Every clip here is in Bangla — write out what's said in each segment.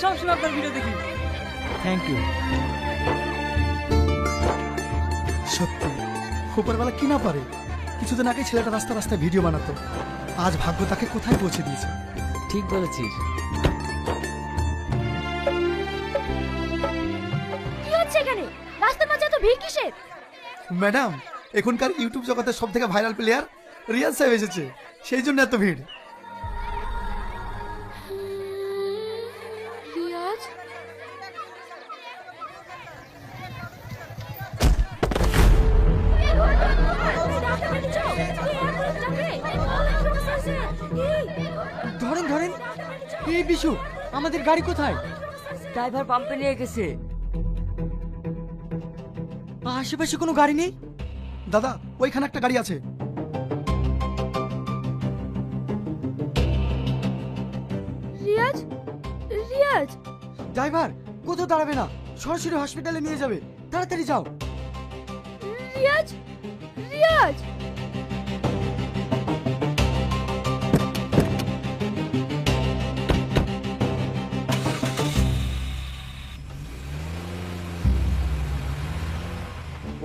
সবসময় আপনার ভিডিও দেখি। থ্যাংক ইউ সত্যি উপরবেলা কি না পারে? কিছুদিন আগে ছেলেটা রাস্তা রাস্তায় ভিডিও বানাতো। আজ ভাগ্য তাকে কোথায় পৌঁছে দিয়েছে? ঠিক বলেছিস। কি হচ্ছে এখানে? রাস্তার মাঝে এত ভিড় কিসের? ম্যাডাম এখনকার ইউটিউব জগতের সব থেকে ভাইরাল প্লেয়ার রিয়াজ সাহেব এসেছে। সেই জন্য এত ভিড়। এই বিশু আমাদের গাড়ি কোথায়? ড্রাইভার পাম্পে নিয়ে গেছে। আশেপাশে কোনো গাড়ি নেই? দাদা ওইখানে একটা গাড়ি আছে। রিয়াজ? রিয়াজ? ড্রাইভার কোথাও দাঁড়াবে না। সরাসরি হসপিটালে নিয়ে যাবে। তাড়াতাড়ি যাও। রিয়াজ? রিয়াজ?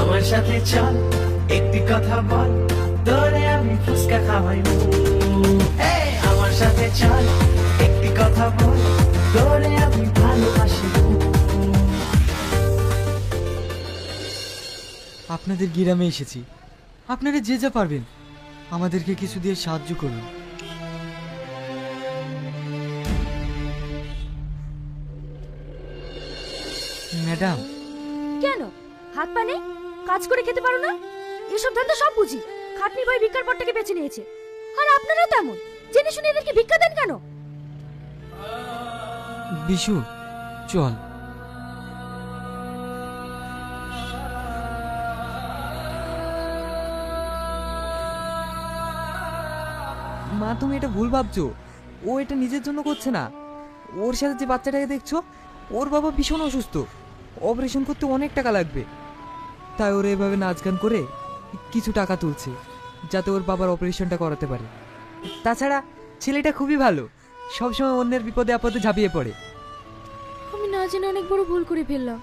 আমার সাথে চল, একটি কথা বল তোরে আমি ফুসকা খাওয়াই। আমার সাথে চল, একটি কথা বল তোরে আমি ভালোবাসি। আপনাদের গ্রামে এসেছি। আপনারা যে যা পারবেন, আমাদেরকে কিছু দিয়ে সাহায্য করুন। ম্যাডাম। কেন? হাত পা নেই? কাজ করে খেতে পারো না? এসব ধান্দা সব বুঝি। খাটনি ভাই ভিক্ষার পরটাকে বেছে নিয়েছে। আর আপনারাও তেমন। জেনে শুনে এদেরকে ভিক্ষা দেন কেন? বিশু চল। মা তুমি এটা ভুল ভাবছ। ও এটা নিজের জন্য করছে না। ওর সাথে যে বাচ্চাটাকে দেখছ ওর বাবা ভীষণ অসুস্থ। অপারেশন করতে অনেক টাকা লাগবে। তাই ওরা এভাবে নাচ গান করে কিছু টাকা তুলছে যাতে ওর বাবার অপারেশনটা করাতে পারে। তাছাড়া ছেলেটা খুবই ভালো সবসময় অন্যের বিপদে আপদে ঝাঁপিয়ে পড়ে। আমি না জেনে অনেক বড় ভুল করে ফেললাম।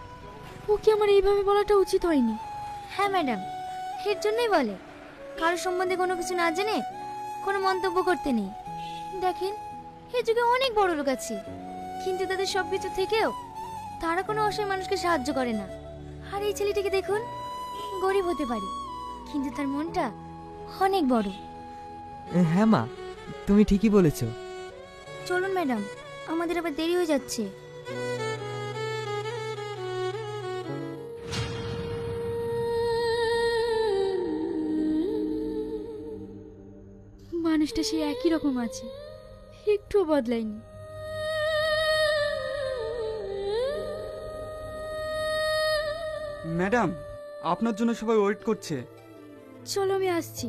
ওকে আমার এইভাবে বলাটা উচিত হয়নি? হ্যাঁ ম্যাডাম। এর জন্যই বলে। কারোর সম্বন্ধে কোনো কিছু না জেনে কোনো মন্তব্য করতে নেই। দেখেন এ যুগে অনেক বড় লোক আছে। কিন্তু তাদের সব কিছু থেকেও তারা কোনো অসহায় মানুষকে সাহায্য করে না। আর এই ছেলেটিকে দেখুন গরিব হতে পারে কিন্তু তার মনটা অনেক বড়। হ্যাঁ মা তুমি ঠিকই বলেছ। চলুন ম্যাডাম আমাদের আবার দেরি হয়ে যাচ্ছে। মানুষটা সে একই রকম আছে একটুও বদলায়নি। ম্যাডাম আপনার জন্য সবাই ওয়েট করছে। চলো আমি আসছি।